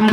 அட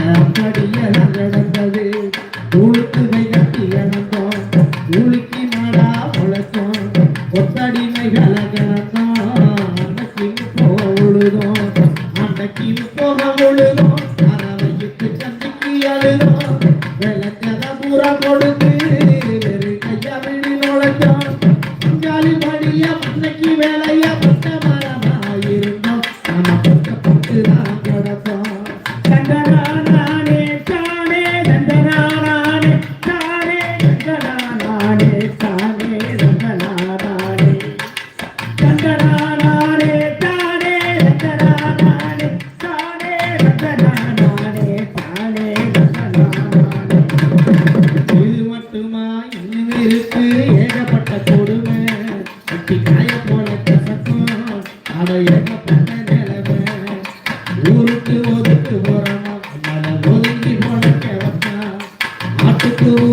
அட அப்படியே தான் கிடந்தது கட்டி இழந்தோம் ஊழுக்கி மாடா உழைச்சோம் ஒத்தடிமைகளை கிடந்தோம் அன்னைக்கு போக உழுதோம். அன்னைக்கு போக உழுதோம். சந்திக்கு அழுதோம். விளக்கதை பூரா கொடுத்து வெறும் கையா விழி நுழைஞ்சோம்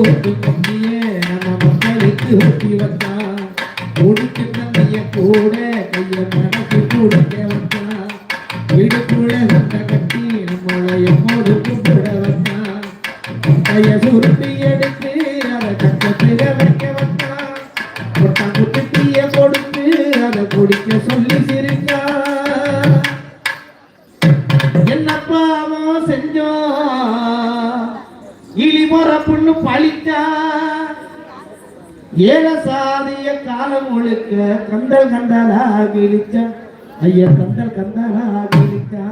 ஆட்டுக்கு ஊட்டு நம்ம மக்களுக்கு ஒட்டி வந்தான் உடுக்கு தந்தைய கூட கைய மனசு கூட வந்தான் வீடு கூட சண்டை கட்டி நம்மளை எம்மோடு கூப்பிட வந்தான் கைய சுருட்டி எடுத்து அதை கட்டத்தில் வைக்க வந்தா. ஏலசாதிய காலம் முழுக்க கந்தல் கந்தலா கிழிச்ச ஐய கந்தல் கந்தலா கிழிச்சா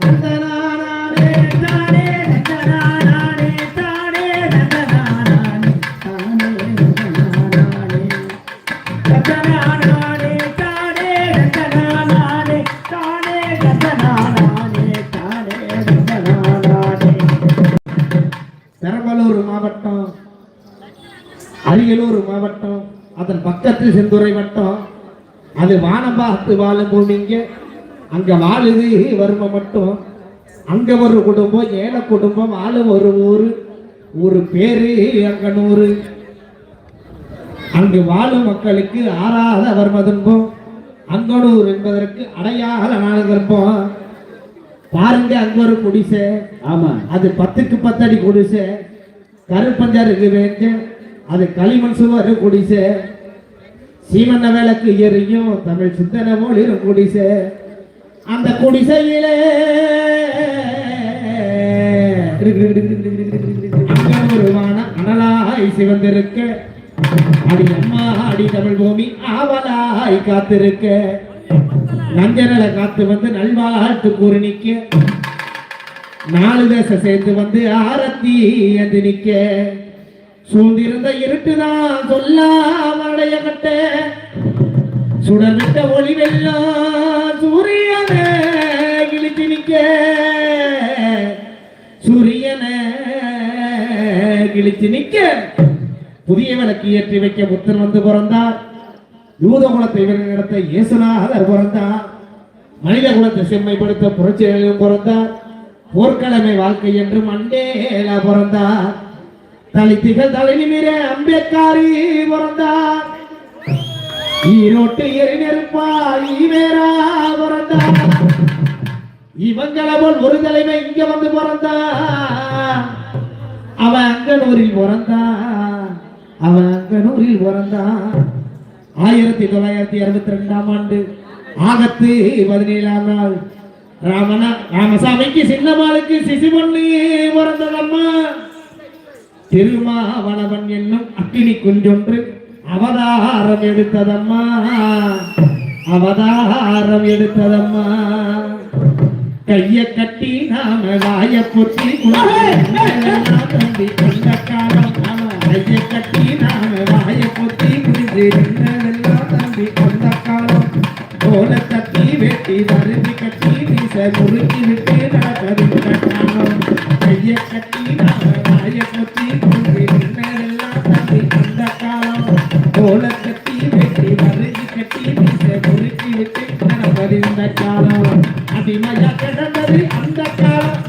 கந்தனானே தானே தானே தானே தானே தானே தானே பெரம்பலூர் மாவட்டம் அரியலூர் மாவட்டம் அதன் பக்கத்தில் செந்துறை வட்டம். அது வானம்பாத்து வாழும் பூமிங்க அங்க வாழுது வறுமை மட்டும். அங்க ஒரு குடும்பம் ஏழை குடும்பம் ஆளும் ஒரு ஊரு. ஒரு பேரு அங்கனூரு. அங்கு வாழும் மக்களுக்கு ஆறாத வர்ம துன்பம். அங்கனூர் என்பதற்கு அடையாள நாடு கற்பம் பாருங்க அங்க ஒரு குடிசை. ஆமா. அது பத்துக்கு பத்தடி குடிசை. கருப்பஞ்சாருக்கு வேஞ்ச அது களிமண் சுவர் குடிசை. சீமண்ண விளக்கு எரியும் தமிழ் சிந்தன மொழியும் குடிசே. அந்த குடிசையிலே அனலாய் சிவந்திருக்க. அடி அம்மா அடி தமிழ் பூமி ஆவலாய் காத்திருக்க. நஞ்சரலை காத்து வந்து நல்வாழ்த்து கூறி நிக்க நாலு தேச சேர்ந்து வந்து ஆரத்தி என்று நிக்க. சூழ்ந்திருந்த இருட்டுதான் தான் அடைய கட்ட. சுடர்விட்ட ஒளிவெல்லாம் வெள்ளம் சூரியனை கிழிச்சு நிக்க சூரியனை கிழித்து நிக்க புதிய விளக்கு ஏற்றி வைக்க புத்தன் வந்து பிறந்தார். யூத குலத்தை நடத்த இயேசுநாதர் பிறந்தார். மனித குலத்தை செம்மைப்படுத்த புரட்சிகளும் பிறந்தார். போர்க்கிழமை வாழ்க்கை என்று மண்டேலா பிறந்தார். தலித்திகள் தலை நிமிர அம்பேத்காரி பிறந்தார் ஈரோட்டு எரிநெருப்பா ஈவேரா பிறந்தார் இவங்களை போல் ஒரு தலைமை இங்க வந்து பிறந்தா. அவன் அங்கனூரில் பிறந்தா. அவன் அங்கனூரில் பிறந்தான் ஆயிரத்தி தொள்ளாயிரத்தி அறுபத்தி ரெண்டாம் ஆண்டு ஆகத்து பதினேழாம் நாள் ராமனா ராமசாமிக்கு சின்னமாளுக்கு சிசுபொண்ணு பிறந்ததம்மா. திருமாவளவன் என்னும் அக்கினி குஞ்சொன்று அவதாரம் எடுத்ததம்மா. அவதாரம் எடுத்ததம்மா. கைய கட்டி நாம வாய பொத்தி தம்பி கொண்ட காலம் கைய கட்டி நாம வாய பொத்தி குடிச்சு நின்னதெல்லாம் தம்பி கொண்ட காலம். கோல கட்டி வெட்டி வருதி கட்டி வீச முறுக்கி விட்டு நடந்தது அந்த காலம்.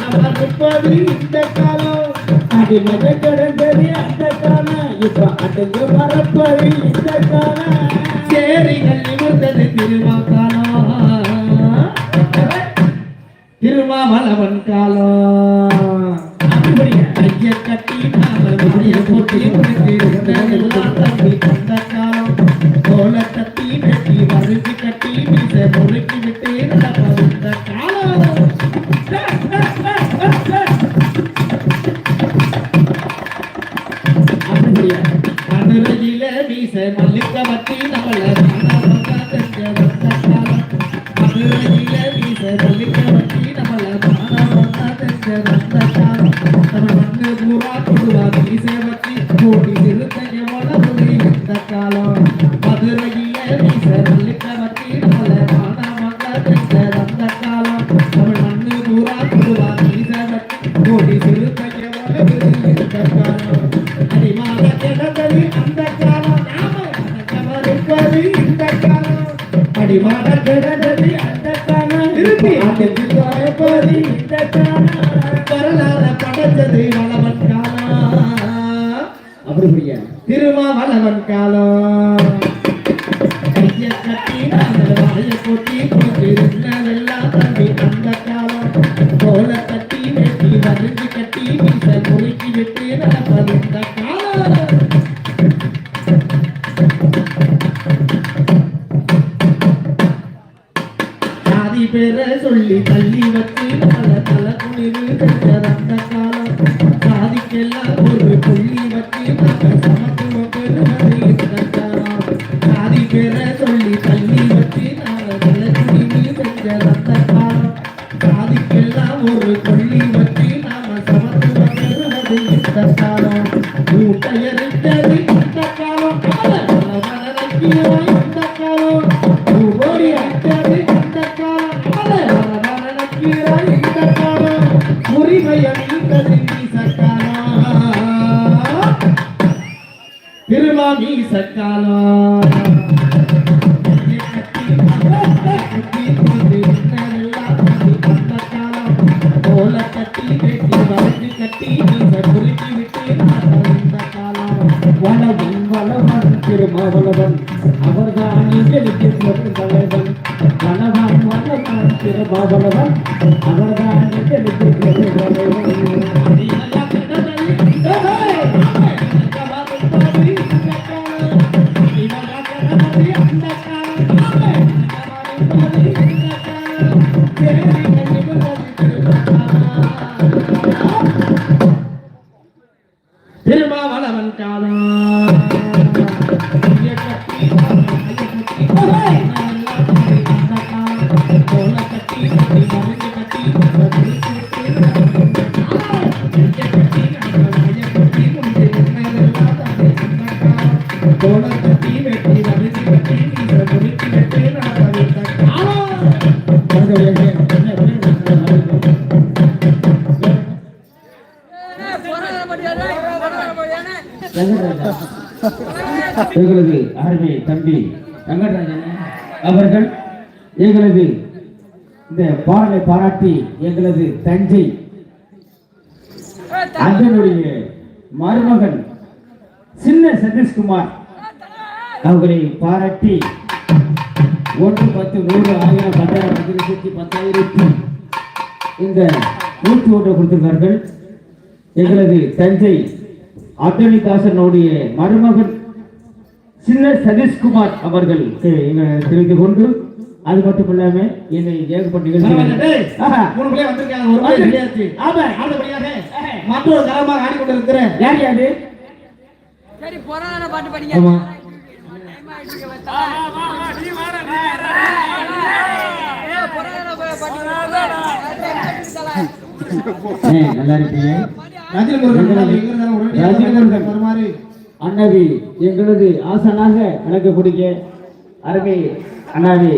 நாம அடங்க இந்த காலம். அடிமையா கடந்தது அந்த காலம். இப்ப அடங்க மறப்பது இந்த காலம். சேரிகள் நிமிர்ந்தது திருமாக்காலம் திருமாவளவன் காலம். கைய கட்டி நாம வாய போட்டி எல்லாம் தம்பி கொண்ட அடிமாக கிடந்தது அந்த காலம் நாம அந்த இந்த வளவன் திருமாவளவன் காலம். பெற சொல்லி தள்ளி வச்சு பல தல குனிவு பெற்ற அந்த காலம். சாதிக்கெல்லாம் ஒரு புள்ளி வச்சு நாம சமத்துவம் பெறுவது இந்த காலம் சாதி பெற சொல்லி தள்ளி வச்சு நாம தல குனிவு பெற்ற அந்த காலம். சாதிக்கெல்லாம் ஒரு புள்ளி வச்சு நாம சமத்துவம் பெறுவது இந்த காலம் வளவன் வளவன் திருமாவளவன் அவர்தான் எங்களுக்கு ஒரு தலைவன் வளவன் வளவன் திருமாவளவன் அவர்தான் எங்களுக்கு ஒரு தலைவன் திருமாவளவன் காலம் கட்டி வெட்டி எங்களது அருமை தம்பி ரங்கராஜன் அவர்கள் எங்களது இந்த பாடலை பாராட்டி எங்களது தஞ்சை அதனுடைய மருமகன் சின்ன சதீஷ்குமார் அவர்களை பாராட்டி ஒன்று பத்து நூறு ஆயிரம் பத்தாயிரம் பத்து லட்சத்தி பத்தாயிரத்தி இந்த நூற்றி ஒன்று கொடுத்திருக்கார்கள் எங்களது தஞ்சை அட்டனிதாசனுடைய மருமகன் சின்ன சதீஷ்குமார் அவர்கள். தெரிந்து கொண்டு அது மட்டும் இல்லாம என்னை ஏகப்பட்ட. நிகழ்ச்சி மற்றொரு தரமாக ஆடிக்கொண்டிருக்கிற யார் யாரு? சரி புறான பாட்டு படிங்க. ஆமா. நல்லா இருக்கீங்க. ரஜினி வருமாறு அண்ணாவி எங்களது ஆசனாக விளக்கக்கூடிய அருமை அண்ணாவி.